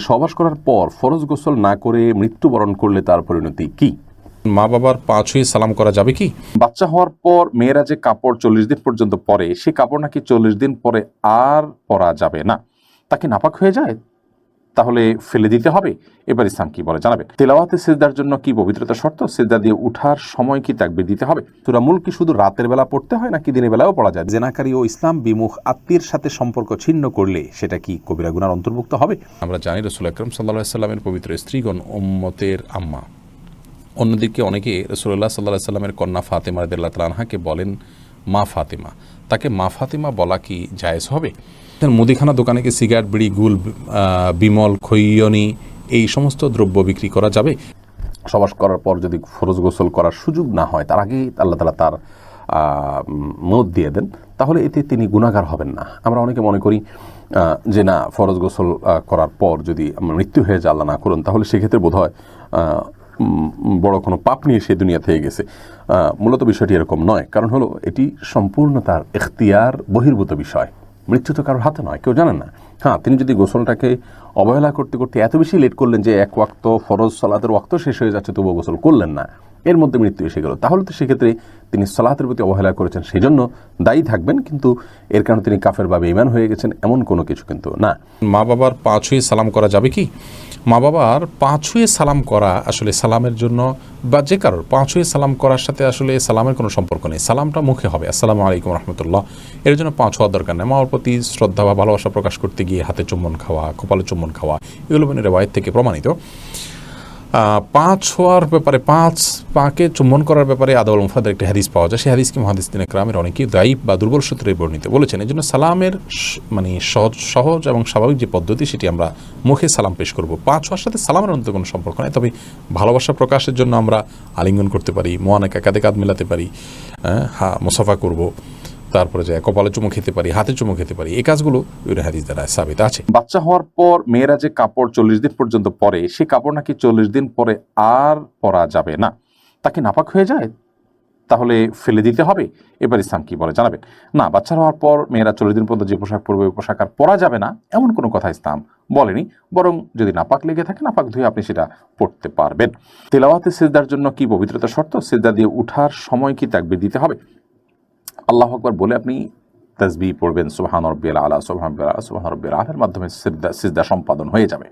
সহবাস করার পর ফরজ গোসল না করে মৃত্যুবরণ করলে তার পরিণতি কি? মা বাবার পাঁচ হয়ে সালাম করা যাবে কি? বাচ্চা হওয়ার পর মেয়েরা যে কাপড় চল্লিশ দিন পর্যন্ত পরে সে কাপড় নাকি চল্লিশ দিন পরে আর পরা যাবে না? তাকে নাপাক হয়ে যায়? তাহলে ফেলে দিতে হবে। এবার ইসলাম কি বলে জানাবেন? তেলাওয়াতে সিজদার জন্য কি পবিত্রতা শর্ত? সিজদা দিয়ে উঠার সময় কি তাকবির দিতে হবে? তুরামুল কি শুধু রাতের বেলা পড়তে হয় নাকি দিনের বেলাও পড়া যায়? জেনাকারী ও ইসলাম বিমুখ আত্মীয়ের সাথে সম্পর্ক ছিন্ন করলে সেটা কি কবিরা গুনার অন্তর্ভুক্ত হবে? আমরা জানি রসুল আকরম সাল্লা সাল্লামের পবিত্র স্ত্রীগণ ওম্মতের আম্মা। অন্যদিকে অনেকে রসুল্লাহ সাল্লাহ সাল্লামের কন্যা ফাতেমা রদুল্লাহ তালাহাকে বলেন মা ফাতেমা। তাকে মা ফাতেমা বলা কি জায়েজ হবে? মুদিখানা দোকানে কি সিগারেট, বিড়ি, গুল বিমল, খৈয়নি এই সমস্ত দ্রব্য বিক্রি করা যাবে? সবাস করার পর যদি ফরজ গোসল করার সুযোগ না হয়, তার আগেই আল্লাহ তালা তার মত দিয়ে দেন, তাহলে এতে তিনি গুণাগার হবেন না। আমরা অনেকে মনে করি যে না, ফরজ গোসল করার পর যদি মৃত্যু হয়ে যায়, আল্লাহ না করুন, তাহলে সেক্ষেত্রে বোধ হয় বড় কোনো পাপ নিয়ে সে দুনিয়া থেকে গেছে। মূলত বিষয়টি এরকম নয়, কারণ হলো এটি সম্পূর্ণ তার এখতিয়ার বহির্ভূত বিষয়। মৃত্যু তো কারোর হাতে নয় কেউ জানেন না। হ্যাঁ তিনি যদি গোসলটাকে অবহেলা করতে করতে এত বেশি লেট করলেন যে এক ওয়াক্ত ফরজ সলাতের ওয়াক্ত শেষ হয়ে যাচ্ছে, তবুও গোসল করলেন না, এর মধ্যে মৃত্যু এসে গেল। তাহলে তো সেক্ষেত্রে তিনি সলাতের প্রতি অবহেলা করেছেন সেই জন্য দায়ী থাকবেন, কিন্তু এর কারণে তিনি কাফের বা বেইমান হয়ে গেছেন, এমন কোনো কিছু কিন্তু না। মা বাবার পা ছুঁয়ে সালাম করা যাবে কি? মা বাবার পা ছুঁয়ে সালাম করা আসলে সালামের জন্য বা যে কারোর পা ছুঁয়ে সালাম করার সাথে আসলে সালামের কোনো সম্পর্ক নেই, সালামটা মুখে হবে। আসসালামু আলাইকুম রহমতুল্লাহ। এর জন্য পা ছোঁয়ার দরকার নেই। মার প্রতি শ্রদ্ধা বা ভালোবাসা প্রকাশ করতে গিয়ে হাতে চুম্বন খাওয়া কপালে চুম্বন খাওয়া এগুলো মানে রেওয়ায়ত থেকে প্রমাণিত। আহ, পা ছোঁয়ার ব্যাপারে পাঁচ পাকে চুম্বন করার ব্যাপারে আদাউল মুফাদের একটি হাদিস পাওয়া যায়। সেই হাদিসকে মহাদিস দিনে গ্রামের অনেকেই দায়ীব বা দুর্বল সূত্রে বর্ণিত বলেছেন। এই জন্য সালামের মানে সহজ সহজ এবং স্বাভাবিক যে পদ্ধতি সেটি আমরা মুখে সালাম পেশ করব। পাঁচ হওয়ার সাথে সালামের অন্তত কোনো সম্পর্ক নেই তবে ভালোবাসা প্রকাশের জন্য আমরা আলিঙ্গন করতে পারি মোয়ানে কাঁধে কাঁধ মেলাতে পারি হ্যাঁ, মুসাফা করব। তারপরে যে কপালে চুমু খেতে পারি, হাতে চুমু খেতে পারি, এই কাজগুলো ইউরে হাদিস দ্বারা সাবিত আছে। বাচ্চা হওয়ার পর মেয়েরা যে কাপড় চল্লিশ দিন পর্যন্ত পরে, সে কাপড় নাকি চল্লিশ দিন পরে আর পরা যাবে না। তাকে নাপাক হয়ে যায়? তাহলে ফেলে দিতে হবে? এবার ইসলাম কি বলে জানাবেন? না, বাচ্চা হওয়ার পর মেয়েরা চল্লিশ দিন পর্যন্ত যে পোশাক পরবে, ওই পোশাক আর পরা যাবে না, এমন কোনো কথা ইসলাম বলেনি। বরং যদি নাপাক লেগে থাকে, নাপাক ধুয়ে আপনি সেটা পড়তে পারবেন। তেলাওয়াতে সিজদার জন্য কি পবিত্রতা শর্ত? সিজদা দিয়ে উঠার সময় কি তাকবির দিতে হবে? আল্লাহ আকবর বলে আপনি তসবি পড়বেন সুবহান রব্বিল আলা রব্বিল আলা সুবহান রব্বিল আলার মাধ্যমে সিজদা সিজদা সম্পাদন হয়ে যাবে।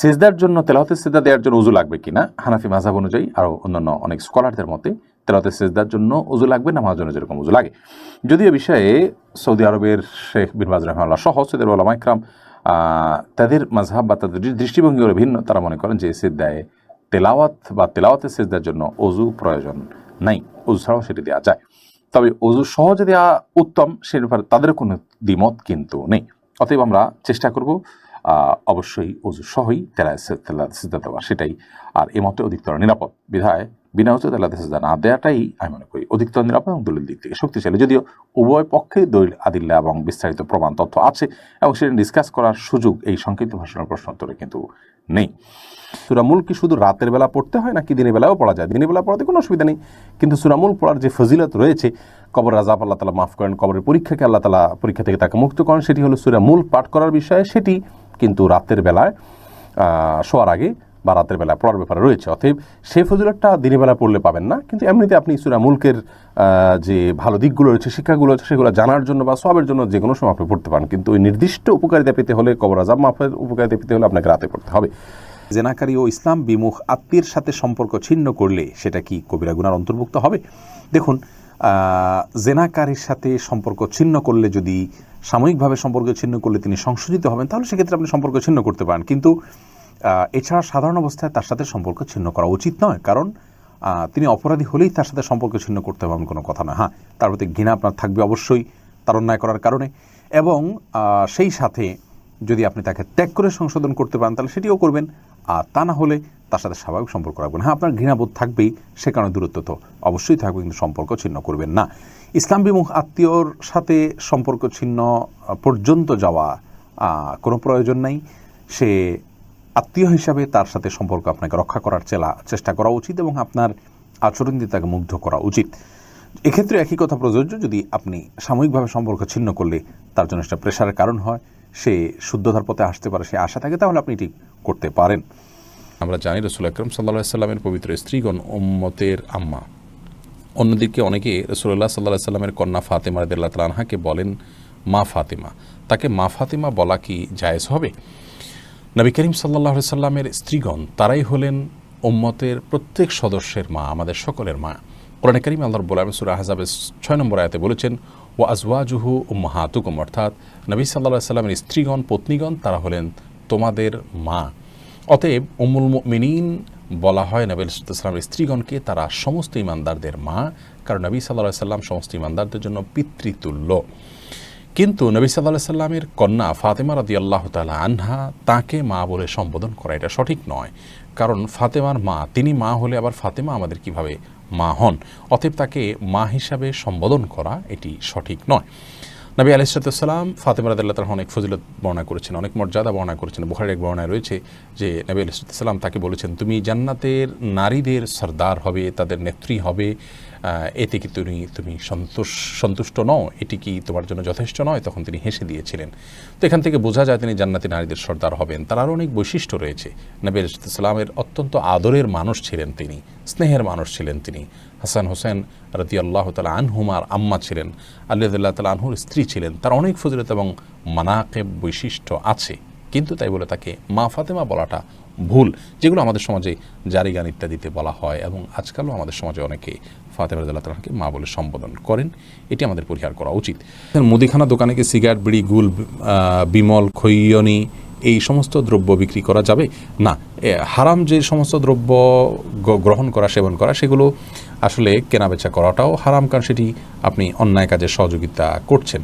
সিজদার জন্য তেলাওয়াতে সিজদা দেওয়ার জন্য উজু লাগবে কিনা হানাফি মাঝাব অনুযায়ী আরও অন্যান্য অনেক স্কলারদের মতে তেলাওয়াতে সিজদার জন্য উজু লাগবে নামাজ জন্য যেরকম উজু লাগে। যদিও বিষয়ে সৌদি আরবের শেখ বিনবাজ রহমাল্লাহ সহ সৌদি আরব ওলামা ইকরাম তাদের মাঝহাব বা তাদের দৃষ্টিভঙ্গি হলো ভিন্ন। তারা মনে করেন যে সিজদায় তেলাওয়াত বা তেলাওয়াতে সিজদার জন্য অজু প্রয়োজন নাই। অজু ছাড়াও সেটি দেওয়া যায়। তবে অজু সহজে দেওয়া উত্তম, সে ব্যাপারে তাদের কোনো দ্বিমত কিন্তু নেই। অতএব আমরা চেষ্টা করব অবশ্যই অজু সহই তেলা সিদ্ধা দেওয়া, সেটাই। আর এ মতে অধিকতর নিরাপদ। বিধায় বিনা উচ্চ তেলা সিদ্ধা না দেওয়াটাই আমি মনে করি অধিকতর নিরাপদ এবং দলিল দিক থেকে শক্তিশালী। যদিও উভয় পক্ষে দলিল আদিল্লা এবং বিস্তারিত প্রমাণ তথ্য আছে এবং সেটা ডিসকাস করার সুযোগ এই সংক্ষিপ্ত ভাষণের প্রশ্নোত্তরে কিন্তু নেই। সুরামুল কি শুধু রাতের বেলা পড়তে হয় নাকি দিনের বেলাও পড়া যায়? দিনের বেলা পড়াতে কোনো অসুবিধা নেই। কিন্তু সুরামুল পড়ার যে ফজিলত রয়েছে, কবর রাজাব আল্লাহ তালা মাফ করেন, কবরের পরীক্ষাকে আল্লাহ তালা পরীক্ষা থেকে তাকে মুক্ত করেন, সেটি হলো সুরামুল পাঠ করার বিষয়ে। সেটি কিন্তু রাতের বেলায় শোয়ার আগে বা রাতের বেলা, পড়ার ব্যাপারে রয়েছে। অতএব সেই ফজিলতটা দিনের বেলা পড়লে পাবেন না। কিন্তু এমনিতে আপনি সুরা মুলকের যে ভালো দিকগুলো রয়েছে, শিক্ষাগুলো রয়েছে, সেগুলো জানার জন্য বা সবের জন্য যে কোনো সময় আপনি পড়তে পারেন। কিন্তু ওই নির্দিষ্ট উপকারিতা পেতে হলে, কবর আজাব মাফের উপকারিতা পেতে হলে আপনাকে রাতে পড়তে হবে। জেনাকারী ও ইসলাম বিমুখ আত্মীয়ের সাথে সম্পর্ক ছিন্ন করলে সেটা কি কবিরা গুনার অন্তর্ভুক্ত হবে? দেখুন জেনাকারীর সাথে সম্পর্ক ছিন্ন করলে যদি সাময়িকভাবে সম্পর্ক ছিন্ন করলে তিনি সংশোধিত হবেন, তাহলে সেক্ষেত্রে আপনি সম্পর্ক ছিন্ন করতে পারেন। কিন্তু এছাড়া সাধারণ অবস্থায় তার সাথে সম্পর্ক ছিন্ন করা উচিত নয়, কারণ তিনি অপরাধী হলেই তার সাথে সম্পর্ক ছিন্ন করতে হবে কোনো কথা নয়। হ্যাঁ তার প্রতি ঘৃণা আপনার থাকবে অবশ্যই তার অন্যায় করার কারণে। এবং সেই সাথে যদি আপনি তাকে ত্যাগ করে সংশোধন করতে পারেন, তাহলে সেটিও করবেন। আর তা না হলে তার সাথে স্বাভাবিক সম্পর্ক রাখবেন। হ্যাঁ আপনার ঘৃণাবোধ থাকবেই, সে কারণে দূরত্ব তো অবশ্যই থাকবে, কিন্তু সম্পর্ক ছিন্ন করবেন না। ইসলাম বিমুখ আত্মীয়র সাথে সম্পর্ক ছিন্ন পর্যন্ত যাওয়া কোনো প্রয়োজন নাই। সে আত্মীয় হিসাবে তার সাথে সম্পর্ক আপনাকে রক্ষা করার চেলা, চেষ্টা করা উচিত এবং আপনার আচরণ দিয়ে তাকে মুগ্ধ করা উচিত। এক্ষেত্রে একই কথা প্রযোজ্য, যদি আপনি সাময়িকভাবে সম্পর্ক ছিন্ন করলে তার জন্য সেটা প্রেশারের কারণ হয়, সে শুদ্ধতার পথে আসতে পারে, সে আশা থাকে, তাহলে আপনি এটি করতে পারেন। আমরা জানি রসুল আকরম সাল্লা সাল্লামের পবিত্র স্ত্রীগণ উম্মতের আম্মা। অন্যদিকে অনেকে রসুল্লাহ সাল্লাহ সাল্লামের কন্যা ফাতেমা রদুল্লাহ তালাহাকে বলেন মা ফাতেমা। তাকে মা ফাতেমা বলা কি জায়েজ হবে? নবী করিম সাল্লাহ সাল্লামের স্ত্রীগণ, তারাই হলেন উম্মতের প্রত্যেক সদস্যের মা, আমাদের সকলের মা। কোরআন করিম আল্লাহর বলাম সুরা হাজাবের ছয় নম্বর আয়াতে বলেছেন ও আজওয়াজুহু উম্মাহাতুকুম অর্থাৎ নবী সাল্লাহ সাল্লামের স্ত্রীগণ, পত্নীগণ, তারা হলেন তোমাদের মা। অতএব উমুল মিনীন বলা হয় নবী সাল্লামের স্ত্রীগণকে, তারা সমস্ত ইমানদারদের মা, কারণ নবী সাল্লাহ সাল্লাম সমস্ত ইমানদারদের জন্য পিতৃতুল্য। কিন্তু নবী সাল্লাহ সাল্লামের কন্যা ফাতেমা রাদি আল্লাহ তালা আনহা তাকে মা বলে সম্বোধন করা এটা সঠিক নয়। কারণ ফাতেমার মা, তিনি মা হলে আবার ফাতেমা আমাদের কীভাবে মা হন? অতএব তাকে মা হিসাবে সম্বোধন করা এটি সঠিক নয়। নবী আলাইসালাম ফাতেমা রাদিল্লাহ তালা অনেক ফজিলত বর্ণনা করেছেন, অনেক মর্যাদা বর্ণনা করেছেন, বুখারের এক বর্ণায় রয়েছে যে নবী আলাইসালাম তাকে বলেছেন, তুমি জান্নাতের নারীদের সর্দার হবে, তাদের নেত্রী হবে এতে কি তুমি তুমি সন্তোষ, সন্তুষ্ট নও? এটি কি তোমার জন্য যথেষ্ট নয়? তখন তিনি হেসে দিয়েছিলেন। তো এখান থেকে বোঝা যায় তিনি জান্নাতি নারীদের সর্দার হবেন। তার আরও অনেক বৈশিষ্ট্য রয়েছে। নবী আলাইসালামের অত্যন্ত আদরের মানুষ ছিলেন তিনি, স্নেহের মানুষ ছিলেন তিনি। হাসান হোসেন রতি আল্লাহ তালা আনহুমার আম্মা ছিলেন। আল্লাহ তালা আনহুর স্ত্রী ছিলেন। তার অনেক ফজিলত এবং মানাকেব বৈশিষ্ট্য আছে। কিন্তু তাই বলে তাকে মা ফাতেমা বলাটা ভুল, যেগুলো আমাদের সমাজে জারি গান ইত্যাদিতে বলা হয় এবং আজকালও আমাদের সমাজে অনেকে ফাতেমা রাদিয়াল্লাহু তাআলাকে মা বলে সম্বোধন করেন। এটি আমাদের পরিহার করা উচিত। মুদিখানা দোকানে কি সিগারেট, বিড়ি, গুল বিমল, খৈয়নি এই সমস্ত দ্রব্য বিক্রি করা যাবে? না হারাম যে সমস্ত দ্রব্য গ্রহণ করা, সেবন করা, সেগুলো আসলে কেনাবেচা করাটাও হারাম, কারণ সেটি আপনি অন্যায় কাজে সহযোগিতা করছেন।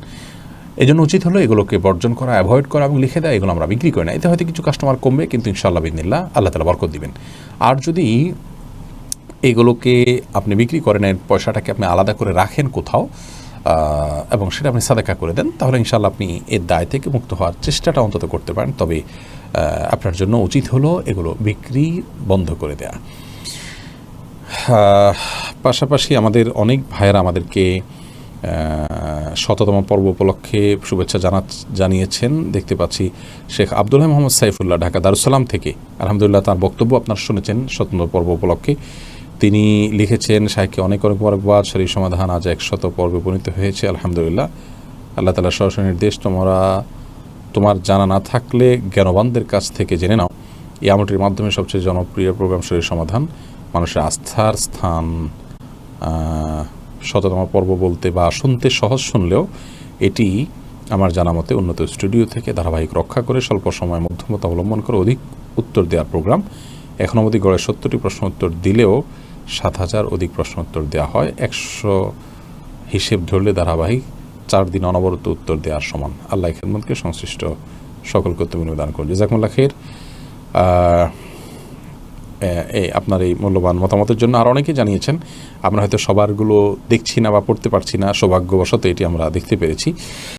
এই জন্য উচিত হলো এগুলোকে বর্জন করা অ্যাভয়েড করা এবং লিখে দেয়, এগুলো আমরা বিক্রি করি না। এতে হয়তো কিছু কাস্টমার কমবে, কিন্তু ইনশাল্লাহ বিদিনিল্লাহ আল্লাহ তালা বরকত দিবেন। আর যদি এগুলোকে আপনি বিক্রি করেন, এর পয়সাটাকে আপনি আলাদা করে রাখেন কোথাও এবং সেটা আপনি সাদাকা করে দেন, তাহলে ইনশাল্লাহ আপনি এর দায় থেকে মুক্ত হওয়ার চেষ্টাটা অন্তত করতে পারেন। তবে আপনার জন্য উচিত হলো এগুলো বিক্রি বন্ধ করে দেয়া। পাশাপাশি আমাদের অনেক ভাইয়েরা আমাদেরকে শততম পর্ব উপলক্ষে শুভেচ্ছা জানা জানিয়েছেন দেখতে পাচ্ছি শেখ আব্দুল্লাহ মোহাম্মদ সাইফুল্লাহ, ঢাকা দারুসালাম থেকে। আলহামদুলিল্লাহ তার বক্তব্য আপনার শুনেছেন স্বতন্ত্র পর্ব উপলক্ষে। তিনি লিখেছেন শাহেখকে অনেক অনেক বরকবাদ, শরীর সমাধান আজ একশত পর্বে উপনীত হয়েছে, আলহামদুলিল্লাহ। আল্লাহ তালা সরাসরি নির্দেশ, তোমরা তোমার জানা না থাকলে জ্ঞানবানদের কাছ থেকে জেনে নাও। এই আমলটির মাধ্যমে সবচেয়ে জনপ্রিয় প্রোগ্রাম, শরীর সমাধান, মানুষের আস্থার স্থান। শততম পর্ব বলতে বা শুনতে সহজ শুনলেও এটি আমার জানা মতে উন্নত স্টুডিও থেকে ধারাবাহিক রক্ষা করে স্বল্প সময় মধ্যমতা অবলম্বন করে অধিক উত্তর দেওয়ার প্রোগ্রাম। এখন অবধি গড়ে সত্তরটি প্রশ্ন উত্তর দিলেও সাত হাজার অধিক প্রশ্ন উত্তর দেওয়া হয়। একশো হিসেব ধরলে ধারাবাহিক চার দিন অনবরত উত্তর দেওয়ার সমান। আল্লাহ খেদমতকে সংশ্লিষ্ট সকলকে তুমি দান করুন। জাজাকুমুল্লাহ খের আপনার এই মূল্যবান মতামতের জন্য। আর অনেকেই জানিয়েছেন, আমরা হয়তো সবারগুলো দেখছি না বা পড়তে পারছি না। সৌভাগ্যবশত এটি আমরা দেখতে পেরেছি।